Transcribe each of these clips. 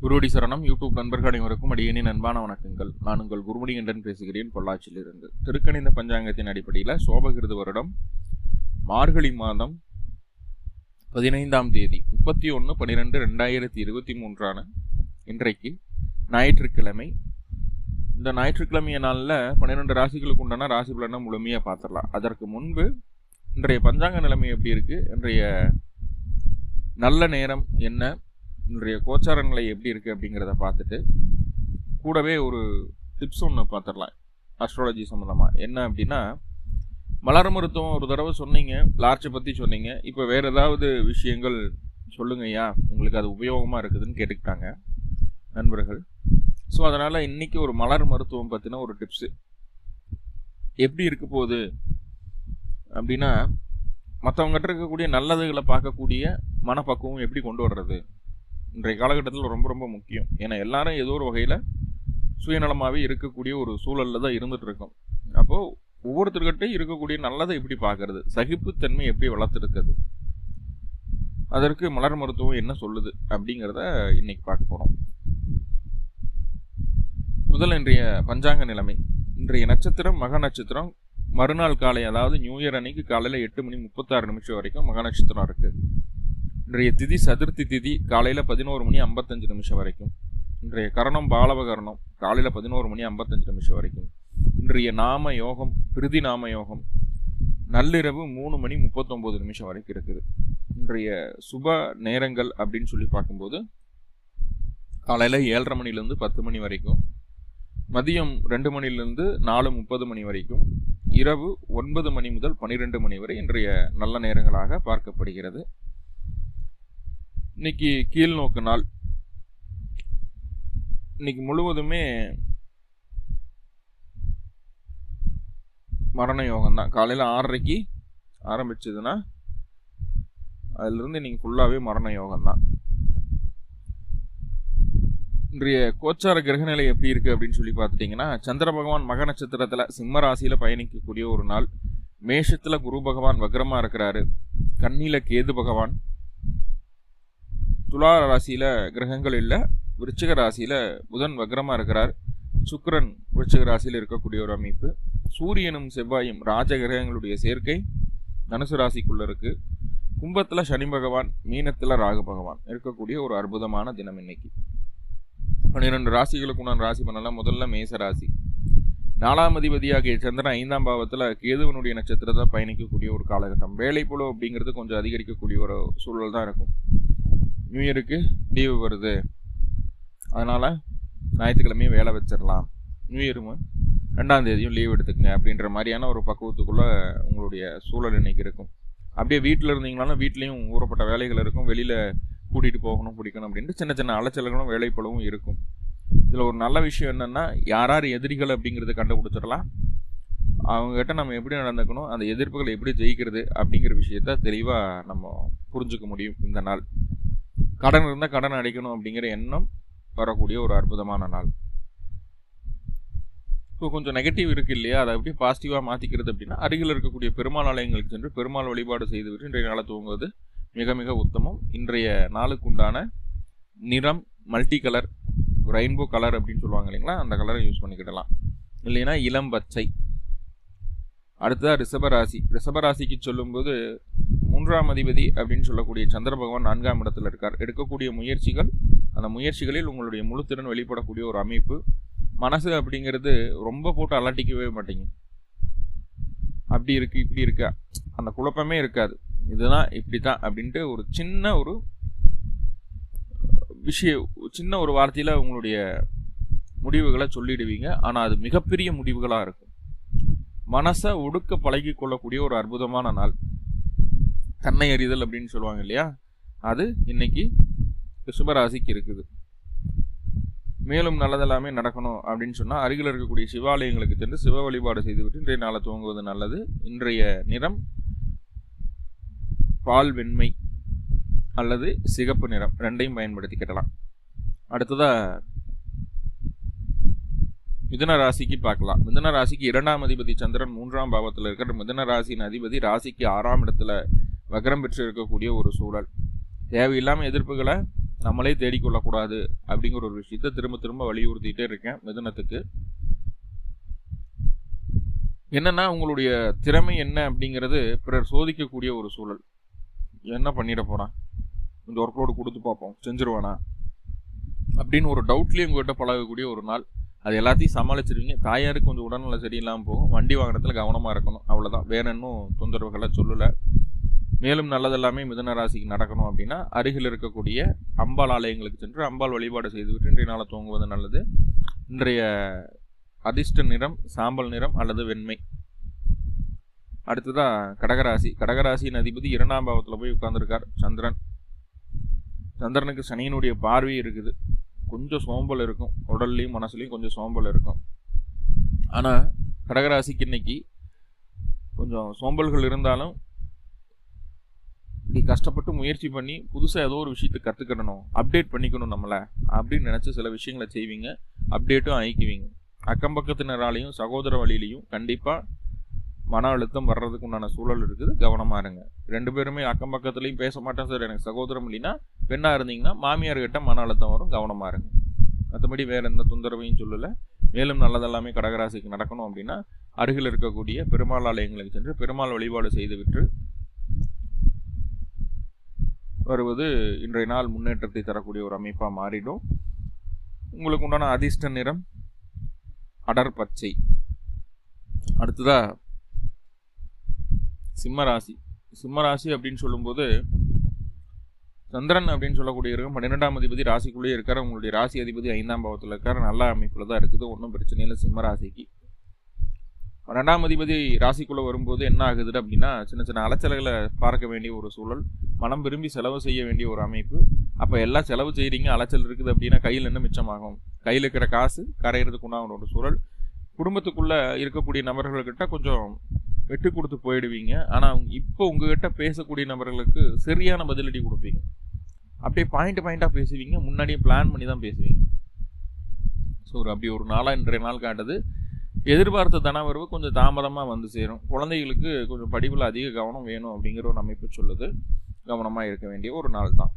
குருவடி சரணம். யூடியூப் நண்பர்கள் அனைவருக்கும் அடியேனின் அன்பான வணக்கங்கள். நான் உங்கள் குருமணிகண்டன் பேசுகிறேன் பொள்ளாச்சியிலிருந்து. திருக்கணிந்த பஞ்சாங்கத்தின் அடிப்படையில் சோபகிருது வருடம் மார்கழி மாதம் பதினைந்தாம் தேதி முப்பத்தி ஒன்று பன்னிரெண்டு ரெண்டாயிரத்தி இருபத்தி மூன்றான இன்றைக்கு ஞாயிற்றுக்கிழமை. இந்த ஞாயிற்றுக்கிழமைய நாளில் பன்னிரெண்டு ராசிகளுக்கு உண்டான ராசி பலனை முழுமையாக பார்த்துடலாம். அதற்கு முன்பு இன்றைய பஞ்சாங்க நிலைமை எப்படி இருக்குது இன்றைய நல்ல நேரம் என்ன? இன்றைய கோச்சார நிலை எப்படி இருக்குது அப்படிங்கிறத பார்த்துட்டு கூடவே ஒரு டிப்ஸ் ஒன்று பார்த்துடலாம். அஸ்ட்ராலஜி சம்மந்தமாக என்ன அப்படின்னா மலர் மருத்துவம் ஒரு தடவை சொன்னீங்க லார்ச்சை பற்றி சொன்னீங்க. இப்போ வேறு ஏதாவது விஷயங்கள் சொல்லுங்கய்யா உங்களுக்கு அது உபயோகமாக இருக்குதுன்னு கேட்டுக்கிட்டாங்க நண்பர்கள். ஸோ அதனால் இன்றைக்கி ஒரு மலர் மருத்துவம் பற்றின ஒரு டிப்ஸு எப்படி இருக்க போகுது அப்படின்னா மற்றவங்ககிட்ட இருக்கக்கூடிய நல்லதுகளை பார்க்கக்கூடிய மனப்பக்குவம் எப்படி கொண்டு வர்றது? இன்றைய காலகட்டத்தில் ரொம்ப ரொம்ப முக்கியம். ஏன்னா எல்லாரும் ஏதோ ஒரு வகையில் சுயநலமாகவே இருக்கக்கூடிய ஒரு சூழலில் தான் இருந்துட்டு இருக்கோம் அப்போது ஒவ்வொருத்தர்கிட்டையும் இருக்கக்கூடிய நல்லதை எப்படி பார்க்கறது? சகிப்புத்தன்மை எப்படி வளர்த்துருக்குது அதற்கு மலர் மருத்துவம் என்ன சொல்லுது? அப்படிங்கிறத இன்னைக்கு பார்க்க போகிறோம் முதல் இன்றைய பஞ்சாங்க நிலைமை. இன்றைய நட்சத்திரம் மக நட்சத்திரம். மறுநாள் காலை அதாவது நியூ இயர் அன்னைக்கு காலையில் எட்டு மணி முப்பத்தாறு நிமிஷம் வரைக்கும் மக நட்சத்திரம் இருக்குது இன்றைய திதி சதுர்த்தி திதி காலையில் பதினோரு மணி ஐம்பத்தஞ்சு நிமிஷம் வரைக்கும். இன்றைய கரணம் பாலவ கரணம் காலையில் பதினோரு மணி ஐம்பத்தஞ்சு நிமிஷம் வரைக்கும். இன்றைய நாம யோகம் பிரிதி நாம யோகம் நள்ளிரவு மூணு மணி முப்பத்தொம்போது நிமிஷம் வரைக்கும் இருக்குது. இன்றைய சுப நேரங்கள் அப்படின்னு சொல்லி பார்க்கும்போது காலையில் ஏழரை மணிலேருந்து பத்து மணி வரைக்கும் மதியம் ரெண்டு மணிலேருந்து நாலு முப்பது மணி வரைக்கும் இரவு ஒன்பது மணி முதல் பன்னிரெண்டு மணி வரை இன்றைய நல்ல நேரங்களாக பார்க்கப்படுகிறது. இன்னைக்கு கீழ் நோக்கு நாள். இன்னைக்கு முழுவதுமே மரண யோகம் தான். காலையில் ஆறரைக்கு ஆரம்பிச்சதுன்னா அதுலேருந்து இன்னைக்கு ஃபுல்லாகவே மரண யோகம் தான். இன்றைய கோச்சார கிரகநிலை எப்படி இருக்குது அப்படின்னு சொல்லி பார்த்துட்டிங்கன்னா சந்திர பகவான் மக நட்சத்திரத்தில் சிம்ம ராசியில் பயணிக்கக்கூடிய ஒரு நாள். மேஷத்தில் குரு பகவான் வக்ரமாக இருக்கிறாரு. கண்ணியில் கேது பகவான். துலா ராசியில் கிரகங்கள் இல்லை. விருச்சிக ராசியில் புதன் வக்ரமாக இருக்கிறார். சுக்கரன் விருச்சிக ராசியில் இருக்கக்கூடிய ஒரு அமைப்பு. சூரியனும் செவ்வாயும் ராஜ கிரகங்களுடைய சேர்க்கை தனுசு ராசிக்குள்ளே இருக்குது கும்பத்தில் சனி பகவான் மீனத்தில் ராகு பகவான் இருக்கக்கூடிய ஒரு அற்புதமான தினம் இன்னைக்கு. பன்னிரெண்டு ராசிகளுக்கு உண்டான ராசி பண்ணலாம் முதல்ல மேச ராசி. நாலாம் அதிபதியாகிய சந்திரன் ஐந்தாம் பாவத்தில் கேதுவனுடைய நட்சத்திரத்தை பயணிக்கக்கூடிய ஒரு காலகட்டம். வேலை புலோ அப்படிங்கிறது கொஞ்சம் அதிகரிக்கக்கூடிய ஒரு சூழல் தான் இருக்கும். நியூ இயருக்கு லீவு வருது. அதனால் ஞாயிற்றுக்கிழமையும் வேலை வச்சிடலாம். நியூ இயரும் ரெண்டாம் தேதியும் லீவ் எடுத்துக்கங்க அப்படின்ற மாதிரியான ஒரு பக்குவத்துக்குள்ளே உங்களுடைய சூழல் இன்னைக்கு இருக்கும். அப்படியே வீட்டில் இருந்தீங்கனாலும் வீட்லேயும் ஊறப்பட்ட வேலைகள் இருக்கும். வெளியில் கூட்டிகிட்டு போகணும் பிடிக்கணும் அப்படின்ட்டு சின்ன சின்ன அலைச்சல்களும் வேலைப்பளவும் இருக்கும். இதில் ஒரு நல்ல விஷயம் என்னென்னா யார் யார் எதிரிகள் அப்படிங்கிறத கண்டுபிடிச்சிடலாம். அவங்ககிட்ட நம்ம எப்படி நடந்துக்கணும் அந்த எதிர்ப்புகளை எப்படி ஜெயிக்கிறது அப்படிங்கிற விஷயத்த தெளிவாக நம்ம புரிஞ்சுக்க முடியும் இந்த நாள். கடன் இருந்தால் கடன் அடைக்கணும் அப்படிங்கிற எண்ணம் வரக்கூடிய ஒரு அற்புதமான நாள். இப்போ கொஞ்சம் நெகட்டிவ் இருக்கு இல்லையா? அதை எப்படி பாசிட்டிவாக மாற்றிக்கிறது அப்படின்னா அருகில் இருக்கக்கூடிய பெருமாள் ஆலயங்களுக்கு சென்று பெருமாள் வழிபாடு செய்துவிட்டு இன்றைய நாளை துவங்குவது மிக மிக உத்தமம். இன்றைய நாளுக்கு உண்டான நிறம் மல்டி கலர் ரெயின்போ கலர் அப்படின்னு சொல்லுவாங்க இல்லைங்களா? அந்த கலரை யூஸ் பண்ணிக்கிடலாம். இல்லைன்னா இளம் பச்சை. அடுத்ததாக ரிஷபராசி. ரிஷபராசிக்கு சொல்லும்போது மூன்றாம் அதிபதி அப்படின்னு சொல்லக்கூடிய சந்திர பகவான் நான்காம் இடத்துல இருக்கார். எடுக்கக்கூடிய முயற்சிகள் அந்த முயற்சிகளில் உங்களுடைய முழுத்திறன் வெளிப்படக்கூடிய ஒரு அமைப்பு. மனசு அப்படிங்கிறது ரொம்ப போட்டு அலட்டிக்கவே மாட்டீங்க. அப்படி இருக்கு இப்படி இருக்கா? அந்த குழப்பமே இருக்காது. இதுதான் இப்படி தான் அப்படின்ட்டு ஒரு சின்ன ஒரு விஷயம் சின்ன ஒரு வார்த்தையில் உங்களுடைய முடிவுகளை சொல்லிடுவீங்க. ஆனால் அது மிகப்பெரிய முடிவுகளாக இருக்கும். மனசை ஒடுக்க பழகி கொள்ளக்கூடிய ஒரு அற்புதமான நாள். தன்னை அறிதல் அப்படின்னு சொல்லுவாங்க இல்லையா? அது இன்னைக்கு ரிஷபராசிக்கு இருக்குது. மேலும் நல்லதெல்லாமே நடக்கணும் அப்படின்னு சொன்னால் அருகில் இருக்கக்கூடிய சிவாலயங்களுக்கு சென்று சிவ வழிபாடு செய்துவிட்டு இன்றைய நாளை துவங்குவது நல்லது. இன்றைய நிறம் பால் வெண்மை அல்லது சிகப்பு நிறம் ரெண்டையும் பயன்படுத்திக்கிடலாம் அடுத்ததாக மிதன ராசிக்கு பார்க்கலாம். மிதன ராசிக்கு இரண்டாம் அதிபதி சந்திரன் மூன்றாம் பாவத்தில் இருக்கிற மிதன ராசியின் அதிபதி ராசிக்கு ஆறாம் இடத்துல வக்ரம் பெற்று இருக்கக்கூடிய ஒரு சூழல். தேவையில்லாமல் எதிர்ப்புகளை நம்மளே தேடிக்கொள்ளக்கூடாது அப்படிங்கிற ஒரு விஷயத்தை திரும்ப திரும்ப வலியுறுத்திட்டே இருக்கேன் மிதனத்துக்கு. என்னன்னா உங்களுடைய திறமை என்ன அப்படிங்கிறது பிறர் சோதிக்கக்கூடிய ஒரு சூழல். என்ன பண்ணிட போகிறான் இந்த ஒர்க்லோடு கொடுத்து பார்ப்போம். செஞ்சிருவானா? அப்படின்னு ஒரு டவுட்லேயே உங்கள்கிட்ட பழகக்கூடிய ஒரு நாள். அது எல்லாத்தையும் சமாளிச்சிருவீங்க. தாயாருக்கு கொஞ்சம் உடல்நல சரியில்லாமல் போகும். வண்டி வாங்கினத்தில் கவனமாக இருக்கணும். அவ்வளோதான் வேற இன்னும் தொந்தரவுகளை சொல்லலை. மேலும் நல்லதெல்லாமே மிதன ராசிக்கு நடக்கணும் அப்படின்னா அருகில் இருக்கக்கூடிய அம்பாள் ஆலயங்களுக்கு சென்று அம்பாள் வழிபாடு செய்துவிட்டு இன்றைய நாளை தூங்குவது நல்லது. இன்றைய அதிர்ஷ்ட நிறம் சாம்பல் நிறம் அல்லது வெண்மை. அடுத்ததாக கடகராசி. கடகராசியின் அதிபதி இரண்டாம் பாவத்தில் போய் உட்கார்ந்துருக்கார் சந்திரன். சந்திரனுக்கு சனியினுடைய பார்வை இருக்குது. கொஞ்சம் சோம்பல் இருக்கும். உடல்லையும் மனசுலையும் கொஞ்சம் சோம்பல் இருக்கும். ஆனால் கடகராசிக்கு இன்னைக்கு கொஞ்சம் சோம்பல்கள் இருந்தாலும் கஷ்டப்பட்டு முயற்சி பண்ணி புதுசாக ஏதோ ஒரு விஷயத்தை கற்றுக்கணும் அப்டேட் பண்ணிக்கணும் நம்மளை அப்படின்னு நினச்சி சில விஷயங்களை செய்வீங்க அப்டேட்டும் ஆயிக்குவீங்க. அக்கம் பக்கத்தினராலையும் சகோதர வழியிலையும் கண்டிப்பாக மன அழுத்தம் வர்றதுக்கு உண்டான சூழல் இருக்குது. கவனமாக இருங்க. ரெண்டு பேருமே அக்கம் பக்கத்துலையும் பேச மாட்டேன் சார். எனக்கு சகோதரம் இல்லைன்னா பெண்ணாக இருந்தீங்கன்னா மாமியார்கிட்ட மன அழுத்தம் வரும். கவனமாக இருங்க. மற்றபடி வேறு எந்த தொந்தரவையும் சொல்லலை. மேலும் நல்லதெல்லாமே கடகராசிக்கு நடக்கணும் அப்படின்னா அருகில் இருக்கக்கூடிய பெருமாள் ஆலயங்களுக்கு சென்று பெருமாள் வழிபாடு செய்துவிட்டு வருவது இன்றைய நாள் முன்னேற்றத்தை தரக்கூடிய ஒரு அமைப்பாக மாறிடும். உங்களுக்கு உண்டான அதிர்ஷ்ட நிறம் அடர் பச்சை. அடுத்ததா சிம்மராசி சிம்மராசி அப்படின்னு சொல்லும்போது சந்திரன் அப்படின்னு சொல்லக்கூடிய இருக்கும் பன்னிரெண்டாம் அதிபதி ராசிக்குள்ளேயே இருக்கார். உங்களுடைய ராசி அதிபதி ஐந்தாம் பாவத்தில் இருக்கார். நல்ல அமைப்பில் தான் இருக்குது. ஒன்றும் பிரச்சனை இல்லை. சிம்மராசிக்கு ரெண்டாம் அதிபதி ராசிக்குள்ளே வரும்போது என்ன ஆகுது அப்படின்னா சின்ன சின்ன அலைச்சல்களை பார்க்க வேண்டிய ஒரு சூழல் மனம் விரும்பி செலவு செய்ய வேண்டிய ஒரு அமைப்பு. அப்போ எல்லாம் செலவு செய்கிறீங்க அலைச்சல் இருக்குது அப்படின்னா கையில் என்ன மிச்சமாகும்? கையில் இருக்கிற காசு கரையிறதுக்கு உண்டான ஒரு சூழல். குடும்பத்துக்குள்ளே இருக்கக்கூடிய நபர்கள்கிட்ட கொஞ்சம் வெட்டு கொடுத்து போயிடுவீங்க. ஆனால் இப்போ உங்ககிட்ட பேசக்கூடிய நபர்களுக்கு சரியான பதிலடி கொடுப்பீங்க. அப்படியே பாயிண்ட் பாயிண்ட்டாக பேசுவீங்க முன்னாடியே பிளான் பண்ணி தான் பேசுவீங்க. ஸோ ஒரு அப்படி ஒரு நாளாக இன்றைய நாள் காட்டுது. எதிர்பார்த்த தனவரவு கொஞ்சம் தாமதமாக வந்து சேரும். குழந்தைகளுக்கு கொஞ்சம் படிப்பில் அதிக கவனம் வேணும் அப்படிங்கிற ஒரு அமைப்பு சொல்லுது. கவனமாக இருக்க வேண்டிய ஒரு நாள் தான்.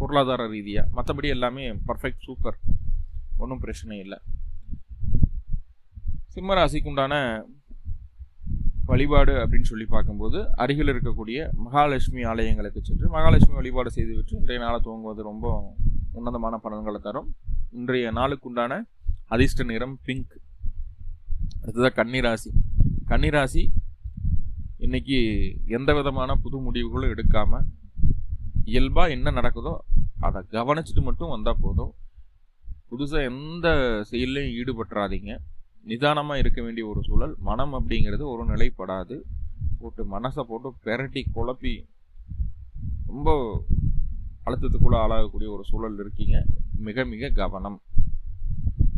பொருளாதார ரீதியாக மற்றபடி எல்லாமே பர்ஃபெக்ட் சூப்பர் ஒன்றும் பிரச்சனை இல்லை. சிம்ம ராசிக்கு உண்டான வழிபாடு அப்படின்னு சொல்லி பார்க்கும்போது அருகில் இருக்கக்கூடிய மகாலட்சுமி ஆலயங்களுக்கு சென்று மகாலட்சுமி வழிபாடு செய்துவிட்டு இன்றைய நாளை துவங்குவது ரொம்ப உன்னதமான பலன்களை தரும். இன்றைய நாளுக்குண்டான அதிர்ஷ்ட நிறம் பிங்க் அடுத்ததாக கன்னிராசி. கன்னிராசி இன்னைக்கு எந்த விதமான புது முடிவுகளும் எடுக்காமல் இயல்பாக என்ன நடக்குதோ அதை கவனிச்சுட்டு மட்டும் வந்தால் போதும். புதுசாக எந்த செயல்லையும் ஈடுபட்டுறாதீங்க. நிதானமாக இருக்க வேண்டிய ஒரு சூழல். மனம் அப்படிங்கிறது ஒரு நிலைப்படாது. போட்டு மனசை போட்டு பெரட்டி குழப்பி ரொம்ப அழுத்தத்துக்குள்ளே ஆளாகக்கூடிய ஒரு சூழல் இருக்கீங்க. மிக மிக கவனம்.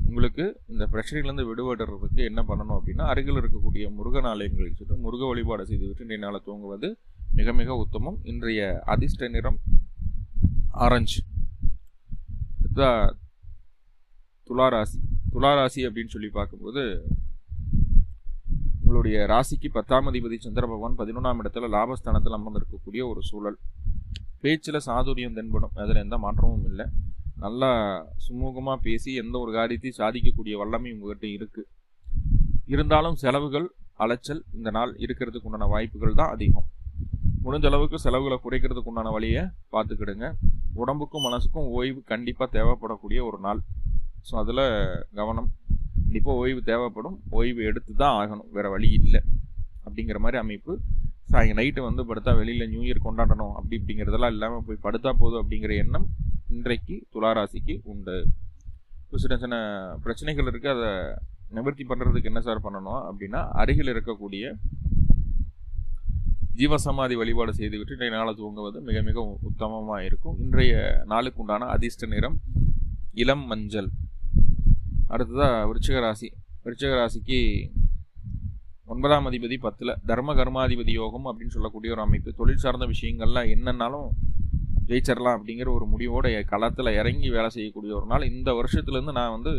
உங்களுக்கு இந்த பிரச்சனையிலேருந்து விடுபடுறதுக்கு என்ன பண்ணணும் அப்படின்னா அருகில் இருக்கக்கூடிய முருகன் ஆலயங்களை சென்று முருக வழிபாடு செய்துவிட்டு இன்றைய நாளை தூங்குவது மிக மிக உத்தமம். இன்றைய அதிர்ஷ்ட நிறம் ஆரஞ்சு. துளாராசி. துளாராசி அப்படின்னு சொல்லி பார்க்கும்போது உங்களுடைய ராசிக்கு பத்தாம் அதிபதி சந்திர பகவான் பதினொன்றாம் இடத்துல லாபஸ்தானத்தில் அமர்ந்திருக்கக்கூடிய ஒரு சூழல். பேச்சில் சாதுரியம் தென்படும். அதில் எந்த மாற்றமும் இல்லை. நல்லா சுமூகமாக பேசி எந்த ஒரு காரியத்தையும் சாதிக்கக்கூடிய வல்லமை உங்கள்கிட்ட இருக்குது இருந்தாலும் செலவுகள் அலைச்சல் இந்த நாள் இருக்கிறதுக்கு உண்டான வாய்ப்புகள் தான் அதிகம். முடிஞ்ச அளவுக்கு செலவுகளை குறைக்கிறதுக்கு உண்டான வழியை பார்த்துக்கிடுங்க. உடம்புக்கும் மனசுக்கும் ஓய்வு கண்டிப்பாக தேவைப்படக்கூடிய ஒரு நாள். ஸோ அதில் கவனம். கண்டிப்பாக ஓய்வு தேவைப்படும். ஓய்வு எடுத்து தான் ஆகணும். வேறு வழி இல்லை. அப்படிங்கிற மாதிரி அமைப்பு. சாயங்க நைட்டு வந்து படுத்தா வெளியில் நியூ இயர் கொண்டாடணும். அப்படி இப்படிங்கிறதெல்லாம் இல்லாமல் போய் படுத்தா போதும் அப்படிங்கிற எண்ணம் இன்றைக்கு துளாராசிக்கு உண்டு. இப்போ சின்ன சின்ன பிரச்சனைகள் இருக்குது அதை நிவர்த்தி பண்ணுறதுக்கு என்ன சார் பண்ணணும் அப்படின்னா அருகில் இருக்கக்கூடிய ஜீவசமாதி வழிபாடு செய்துவிட்டு இன்றைய நாளை தூங்குவது மிக மிக உத்தமமாக இருக்கும். இன்றைய நாளுக்கு உண்டான அதிர்ஷ்ட நிறம் இளம் மஞ்சள். அடுத்ததாக விருச்சிக ராசி. விருச்சிக ராசிக்கு ஒன்பதாம் அதிபதி பத்தில் தர்ம கர்மாதிபதி யோகம் அப்படின்னு சொல்லக்கூடிய ஒரு அமைப்பு. தொழில் சார்ந்த விஷயங்கள்லாம் என்னன்னாலும் ஜெயிச்சிடலாம் அப்படிங்கிற ஒரு முடிவோட களத்தில் இறங்கி வேலை செய்யக்கூடிய ஒரு நாள். இந்த வருஷத்துலேருந்து நான் வந்து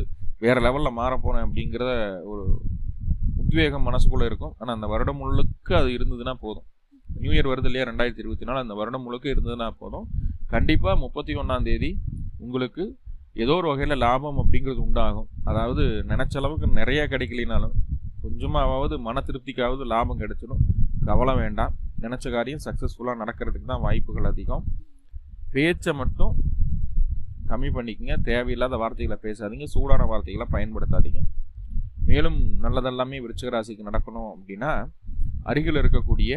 வேறு லெவலில் மாறப்போகிறேன் போகிறேன் ஒரு உத்வேகம் மனசுக்குள்ளே இருக்கும். ஆனால் அந்த வருடம் முழுக்க அது இருந்ததுன்னா போதும். நியூ இயர் வருது இல்லையா ரெண்டாயிரத்தி இருபத்தி நாலு அந்த வருடம் முழுக்க இருந்ததுன்னா போதும். கண்டிப்பாக முப்பத்தி ஒன்றாம் தேதி உங்களுக்கு ஏதோ ஒரு வகையில் லாபம் அப்படிங்கிறது உண்டாகும். அதாவது நினச்ச அளவுக்கு நிறைய கிடைக்கலினாலும் கொஞ்சமாவது மன திருப்திக்காவது லாபம் கிடைச்சிடும். கவலை வேண்டாம். நினச்ச காரியம் சக்ஸஸ்ஃபுல்லாக நடக்கிறதுக்கு தான் வாய்ப்புகள் அதிகம். பேச்சை மட்டும் கம்மி பண்ணிக்கங்க. தேவையில்லாத வார்த்தைகளை பேசாதீங்க. சூடான வார்த்தைகளை பயன்படுத்தாதீங்க. மேலும் நல்லதெல்லாமே விருச்சிக ராசிக்கு நடக்கணும் அப்படின்னா அருகில் இருக்கக்கூடிய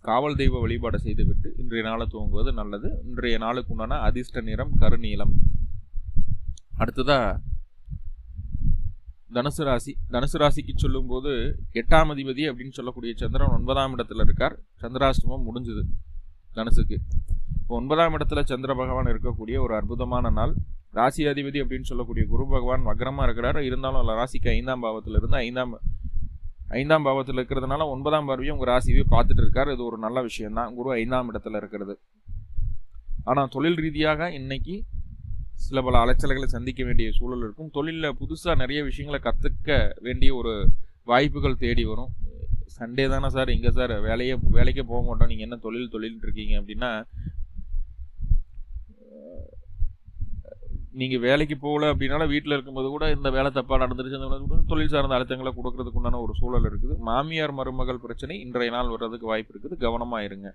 காவல் தெய்வ வழிபாடு செய்துவிட்டு இன்றைய நாளை துவங்குவது நல்லது. இன்றைய நாளுக்கு உண்டான அதிர்ஷ்ட நிறம் கருநீளம் அடுத்ததா தனுசு ராசி. தனுசு ராசிக்கு சொல்லும்போது எட்டாம் அதிபதி அப்படின்னு சொல்லக்கூடிய சந்திரன் ஒன்பதாம் இடத்துல இருக்கார். சந்திராஷ்டமம் முடிஞ்சுது. தனுசுக்கு இப்போ ஒன்பதாம் இடத்துல சந்திர பகவான் இருக்கக்கூடிய ஒரு அற்புதமான நாள். ராசி அதிபதி அப்படின்னு சொல்லக்கூடிய குரு பகவான் வக்ரமாக இருக்கிறாரு. இருந்தாலும் அல்ல ராசிக்கு ஐந்தாம் பாவத்துல இருந்து ஐந்தாம் ஐந்தாம் பாவத்தில் இருக்கிறதுனால ஒன்பதாம் பார்வையும் உங்கள் ராசியவே பார்த்துட்டு இருக்காரு. இது ஒரு நல்ல விஷயம்தான். குரு ஐந்தாம் இடத்துல இருக்கிறது. ஆனால் தொழில் ரீதியாக இன்னைக்கு சில பல அலைச்சல்களை சந்திக்க வேண்டிய சூழல் இருக்கும். தொழிலில் புதுசாக நிறைய விஷயங்களை கற்றுக்க வேண்டிய ஒரு வாய்ப்புகள் தேடி வரும். சண்டே தானே சார்? எங்கே சார்? வேலையே வேலைக்கே போக மாட்டோம். நீங்கள் என்ன தொழில் தொழில் இருக்கீங்க அப்படின்னா நீங்கள் வேலைக்கு போகல அப்படின்னால வீட்டில் இருக்கும்போது கூட இந்த வேலை தப்பாக நடந்துருச்சு அந்த கூட தொழில் சார்ந்த அழுத்தங்களை கொடுக்கறதுக்கு உண்டான ஒரு சூழல் இருக்குது. மாமியார் மருமகள் பிரச்சனை இன்றைய நாள் வர்றதுக்கு வாய்ப்பு இருக்குது. கவனமாக இருங்க.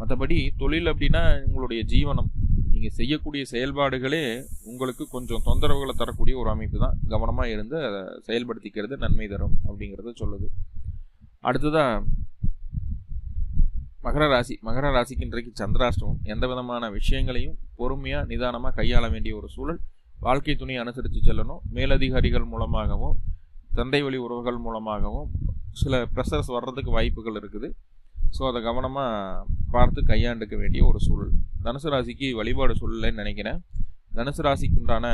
மற்றபடி தொழில் அப்படின்னா உங்களுடைய ஜீவனம். நீங்கள் செய்யக்கூடிய செயல்பாடுகளே உங்களுக்கு கொஞ்சம் தொந்தரவுகளை தரக்கூடிய ஒரு அமைப்பு தான். கவனமாக இருந்து அதை செயல்படுத்திக்கிறது நன்மை தரும் அப்படிங்கிறத சொல்லுது. அடுத்ததாக மகர ராசி. மகர ராசிக்கு இன்றைக்கு சந்திராஷ்டமம். எந்த விதமான விஷயங்களையும் பொறுமையாக நிதானமாக கையாள வேண்டிய ஒரு சூழல். வாழ்க்கை துணை அனுசரித்து செல்லணும். மேலதிகாரிகள் மூலமாகவும் தந்தை வழி உறவுகள் மூலமாகவும் சில ப்ரெஷர்ஸ் வர்றதுக்கு வாய்ப்புகள் இருக்குது. ஸோ அதை கவனமாக பார்த்து கையாண்டுக்க வேண்டிய ஒரு சூழல். தனுசு ராசிக்கு வழிபாடு சூழலைன்னு நினைக்கிறேன். தனுசு ராசிக்குண்டான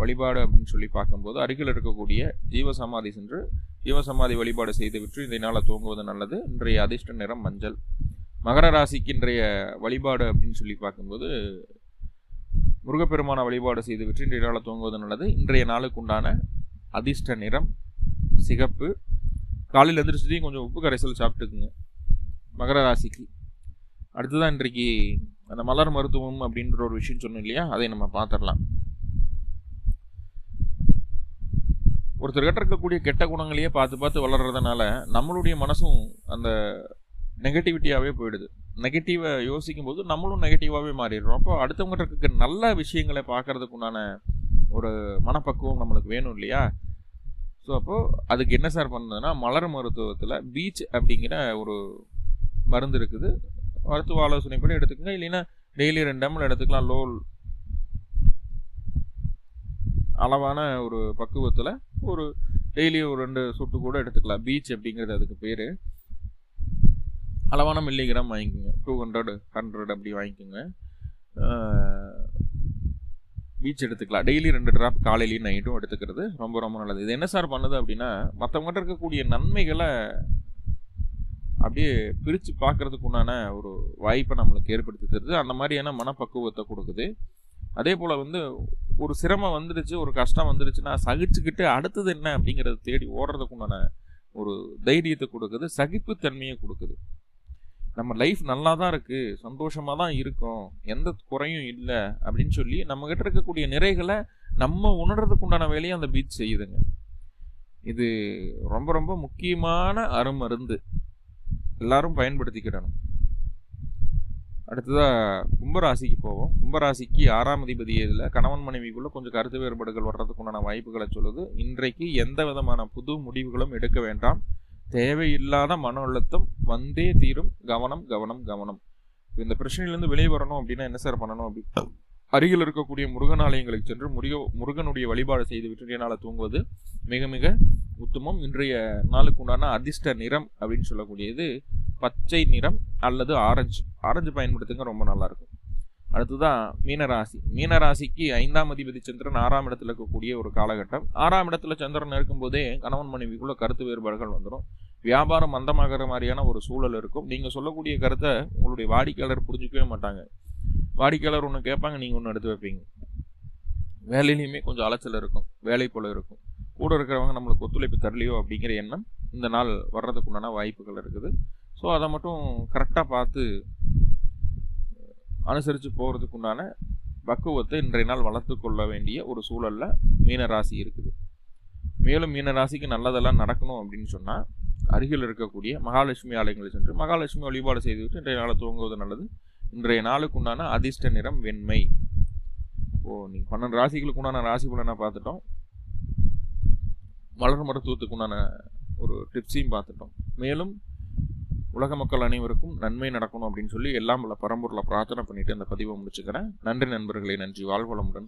வழிபாடு அப்படின்னு சொல்லி பார்க்கும்போது அருகில் இருக்கக்கூடிய ஜீவசமாதி சென்று ஜீவசமாதி வழிபாடு செய்து விட்டு இந்த தூங்குவது நல்லது. இன்றைய அதிர்ஷ்ட நிறம் மஞ்சள். மகர ராசிக்கு இன்றைய வழிபாடு அப்படின்னு சொல்லி பார்க்கும்போது முருகப்பெருமான வழிபாடு செய்துவிட்டு இன்றைய நாளை தூங்குவது நல்லது. இன்றைய நாளுக்கு உண்டான அதிர்ஷ்ட நிறம் சிகப்பு. காலையில் எந்திரிச்சதையும் கொஞ்சம் உப்பு கரைசல் சாப்பிட்டுக்குங்க. மகர ராசிக்கு. அடுத்ததான் இன்றைக்கு அந்த மலர் மருத்துவம் அப்படின்ற ஒரு விஷயம் சொன்னோம் இல்லையா? அதை நம்ம பார்த்துடலாம். ஒருத்தர்கிட்ட இருக்கக்கூடிய கெட்ட குணங்களையே பார்த்து பார்த்து வளர்றதுனால நம்மளுடைய மனசும் அந்த நெகட்டிவிட்டியாகவே போயிடுது. நெகட்டிவை யோசிக்கும் போது நம்மளும் நெகட்டிவாகவே மாறிடுறோம். அப்போ அடுத்தவங்ககிட்ட இருக்க நல்ல விஷயங்களை பார்க்கறதுக்கு உண்டான ஒரு மனப்பக்குவம் நம்மளுக்கு வேணும் இல்லையா? ஸோ அப்போது அதுக்கு என்ன சார் பண்ணதுன்னா மலர் மருத்துவத்தில் பீச் அப்படிங்கிற ஒரு மருந்து இருக்குது. மருத்துவ ஆலோசனைப்படி எடுத்துக்கோங்க. இல்லைன்னா டெய்லி ரெண்டு எம்எல் எடுத்துக்கலாம். லோ அளவான ஒரு பக்குவத்தில் ஒரு டெய்லி ஒரு ரெண்டு சொட்டு கூட எடுத்துக்கலாம். பீச் அப்படிங்கிறது அதுக்கு பேர். அளவான மில்லிகிராம் வாங்கிக்கோங்க. டூ ஹண்ட்ரட் ஹண்ட்ரட் அப்படி வாங்கிக்கோங்க. பீச் எடுத்துக்கலாம். டெய்லி ரெண்டு ட்ராப் காலையிலையும் நைட்டும் எடுத்துக்கிறது ரொம்ப ரொம்ப நல்லது. இது என்ன சார் பண்ணுது அப்படின்னா மற்றவங்ககிட்ட இருக்கக்கூடிய நன்மைகளை அப்படியே பிரித்து பார்க்குறதுக்குண்டான ஒரு வாய்ப்பை நம்மளுக்கு ஏற்படுத்தி தருது. அந்த மாதிரியான மனப்பக்குவத்தை கொடுக்குது. அதே போல் வந்து ஒரு சிரமம் வந்துடுச்சு ஒரு கஷ்டம் வந்துடுச்சுன்னா சகிச்சுக்கிட்டு அடுத்தது என்ன அப்படிங்கிறத தேடி ஓடுறதுக்கு உண்டான ஒரு தைரியத்தை கொடுக்குது சகிப்புத்தன்மையை கொடுக்குது. நம்ம லைஃப் நல்லா தான் இருக்குது சந்தோஷமாக தான் இருக்கும் எந்த குறையும் இல்லை அப்படின்னு சொல்லி நம்மக்கிட்ட இருக்கக்கூடிய நிறைகளை நம்ம உணர்றதுக்கு உண்டான வேலையை அந்த பீச் செய்யுதுங்க. இது ரொம்ப ரொம்ப முக்கியமான அருமருந்து. எல்லாரும் பயன்படுத்திக்கிடணும். அடுத்ததாக கும்பராசிக்கு போவோம். கும்பராசிக்கு ஆறாம் அதிபதி இதில் கணவன் மனைவிக்குள்ளே கொஞ்சம் கருத்து வேறுபாடுகள் வர்றதுக்குண்டான வாய்ப்புகளை சொல்லுது. இன்றைக்கு எந்த விதமான புது முடிவுகளும் எடுக்க வேண்டாம். தேவையில்லாத மன அழுத்தம் வந்தே தீரும். கவனம் கவனம் கவனம். இந்த பிரச்சனையிலேருந்து வெளியே வரணும் அப்படின்னா என்ன சார் பண்ணணும் அப்படின்னா அருகில் இருக்கக்கூடிய முருகன் ஆலயங்களுக்கு சென்று முருக முருகனுடைய வழிபாடு செய்து விட்டு நாளை தூங்குவது மிக மிக உத்தமம் இன்றைய நாளுக்கு உண்டான அதிர்ஷ்ட நிறம் அப்படின்னு சொல்லக்கூடியது பச்சை நிறம் அல்லது ஆரஞ்சு. ஆரஞ்சு பயன்படுத்துங்க ரொம்ப நல்லாயிருக்கும். அடுத்துதான் மீனராசி. மீனராசிக்கு ஐந்தாம் அதிபதி சந்திரன் ஆறாம் இடத்துல இருக்கக்கூடிய ஒரு காலகட்டம். ஆறாம் இடத்துல சந்திரன் இருக்கும்போதே கணவன் மனைவிக்குள்ள கருத்து வேறுபாடுகள் வந்துடும் வியாபாரம் மந்தமாகிற மாதிரியான ஒரு சூழல் இருக்கும். நீங்கள் சொல்லக்கூடிய கருத்தை உங்களுடைய வாடிக்கையாளர் புரிஞ்சிக்கவே மாட்டாங்க. வாடிக்கையாளர் ஒன்று கேட்பாங்க நீங்கள் ஒன்று எடுத்து வைப்பீங்க. வேலையிலையுமே கொஞ்சம் அலைச்சல் இருக்கும். வேலை போல இருக்கும். கூட இருக்கிறவங்க நம்மளுக்கு ஒத்துழைப்பு தரலையோ அப்படிங்கிற எண்ணம் இந்த நாள் வர்றதுக்கு உண்டான வாய்ப்புகள் இருக்குது. ஸோ அதை மட்டும் கரெக்டாக பார்த்து அனுசரித்து போகிறதுக்கு உண்டான பக்குவத்தை இன்றைய நாள் வளர்த்து கொள்ள வேண்டிய ஒரு சூழலில் மீன ராசி இருக்குது. மேலும் மீன ராசிக்கு நல்லதெல்லாம் நடக்கணும் அப்படின்னு சொன்னால் அருகில் இருக்கக்கூடிய மகாலட்சுமி ஆலயங்களில் சென்று மகாலட்சுமி வழிபாடு செய்துவிட்டு இன்றைய நாளை துவங்குவது நல்லது. இன்றைய நாளுக்கு உண்டான அதிர்ஷ்ட நிறம் வெண்மை. ஓ நீ பன்னெண்டு ராசிகளுக்கு உண்டான ராசி பலனை பார்த்துட்டோம். மலர் மருத்துவத்துக்கு உண்டான ஒரு டிப்ஸையும் பார்த்துட்டோம். மேலும் உலக மக்கள் அனைவருக்கும் நன்மை நடக்கணும் அப்படின்னு சொல்லி எல்லாம் உள்ள பரம்பூரில் பிரார்த்தனை பண்ணிட்டு அந்த பதிவை முடிச்சுக்கிறேன். நன்றி நண்பர்களே நன்றி. வாழ்வளமுடன்.